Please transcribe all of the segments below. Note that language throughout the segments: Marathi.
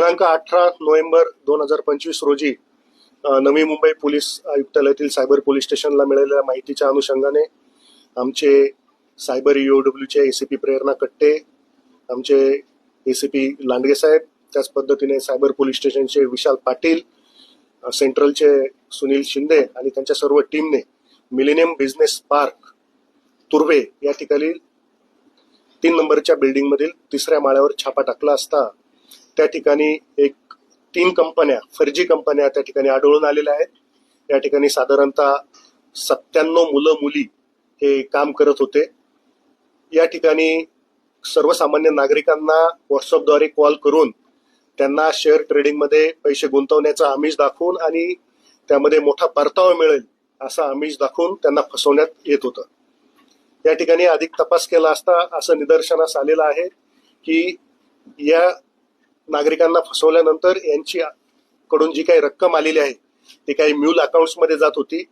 दिनांक अठरा नोव्हेंबर दोन हजार पंचवीस रोजी नवी मुंबई पोलीस आयुक्तालयातील सायबर पोलीस स्टेशनला मिळालेल्या माहितीच्या अनुषंगाने आमचे cyber ईओडब्ल्यूचे A C P Prerana Katte आमचे ए सी लांडगे साहेब त्याच पद्धतीने सायबर पोलीस स्टेशनचे विशाल पाटील सेंट्रलचे सुनील शिंदे आणि त्यांच्या सर्व टीमने मिलेनियम बिझनेस पार्क तुर्वे या ठिकाणी तीन नंबरच्या बिल्डिंगमधील तिसऱ्या माळ्यावर छापा टाकला असता त्या ठिकाणी एक तीन कंपन्या फर्जी कंपन्या त्या ठिकाणी आढळून आलेल्या आहेत. या ठिकाणी साधारणतः सत्त्याण्णव मुलं मुली हे काम करत होते. या ठिकाणी सर्वसामान्य नागरिकांना व्हॉट्सअपद्वारे कॉल करून त्यांना शेअर ट्रेडिंगमध्ये पैसे गुंतवण्याचा आमिष दाखवून आणि त्यामध्ये मोठा परतावा मिळेल असा आमिष दाखवून त्यांना फसवण्यात येत होतं. या ठिकाणी अधिक तपास केला असता असं निदर्शनास आलेलं आहे की या नागरिकांना फसवल्यानंतर यांची कडून जी काही रक्कम आलेली आहे ती काही म्यूल अकाउंट्समध्ये जात होती.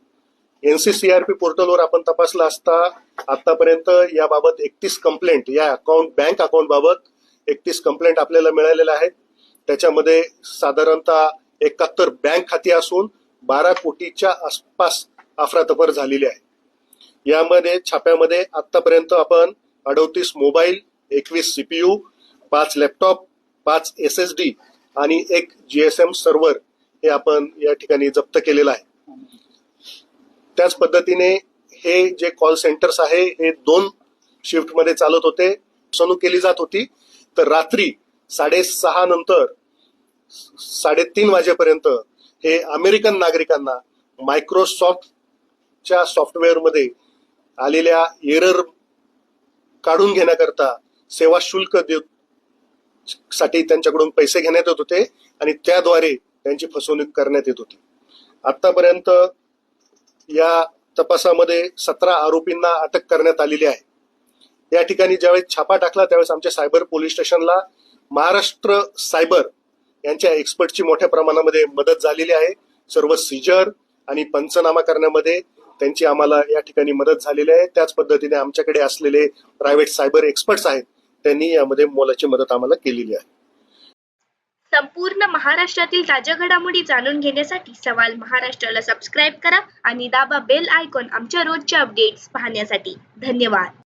एनसीसीआरपी पोर्टलवर आपण तपासला असता आतापर्यंत याबाबत एकतीस कंप्लेंट या अकाउंट बँक अकाउंट बाबत एकतीस कंप्लेंट आपल्याला मिळालेल्या आहेत. त्याच्यामध्ये साधारणतः एकाहत्तर बँक खाती असून बारा कोटीच्या आसपास अफरातफर झालेली आहे. यामध्ये छाप्यामध्ये आतापर्यंत आपण अडोतीस मोबाईल एकवीस सीपीयू पाच लॅपटॉप पाच एस एस डी आणि एक जीएसएम सर्व्हर हे आपण या ठिकाणी जप्त केलेलं आहे. त्याच पद्धतीने हे जे कॉल सेंटर्स आहे हे दोन शिफ्टमध्ये चालत होते फसवणूक केली जात होती. तर रात्री साडेसहा नंतर साडेतीन वाजेपर्यंत हे अमेरिकन नागरिकांना मायक्रोसॉफ्टच्या सॉफ्टवेअरमध्ये आलेल्या एरर काढून घेण्याकरता सेवा शुल्क देत साठी त्यांच्याकडून पैसे घेण्यात येत होते आणि त्याद्वारे त्यांची फसवणूक करण्यात येत होती. आतापर्यंत या तपासामध्ये सतरा आरोपींना अटक करण्यात आलेली आहे. या ठिकाणी ज्यावेळेस छापा टाकला त्यावेळेस आमच्या सायबर पोलीस स्टेशनला महाराष्ट्र सायबर यांच्या एक्सपर्टची मोठ्या प्रमाणामध्ये मदत झालेली आहे. सर्व सीजर आणि पंचनामा करण्यामध्ये त्यांची आम्हाला या ठिकाणी मदत झालेली आहे. त्याच पद्धतीने आमच्याकडे असलेले प्रायव्हेट सायबर एक्सपर्ट्स आहेत त्यांनी यामध्ये मोलाची मदत आम्हाला केलेली आहे. संपूर्ण महाराष्ट्रातील ताज्या घडामोडी जाणून घेण्यासाठी सवाल महाराष्ट्राला सबस्क्राईब करा आणि दाबा बेल आयकॉन आमच्या रोजच्या अपडेट्स पाहण्यासाठी. धन्यवाद.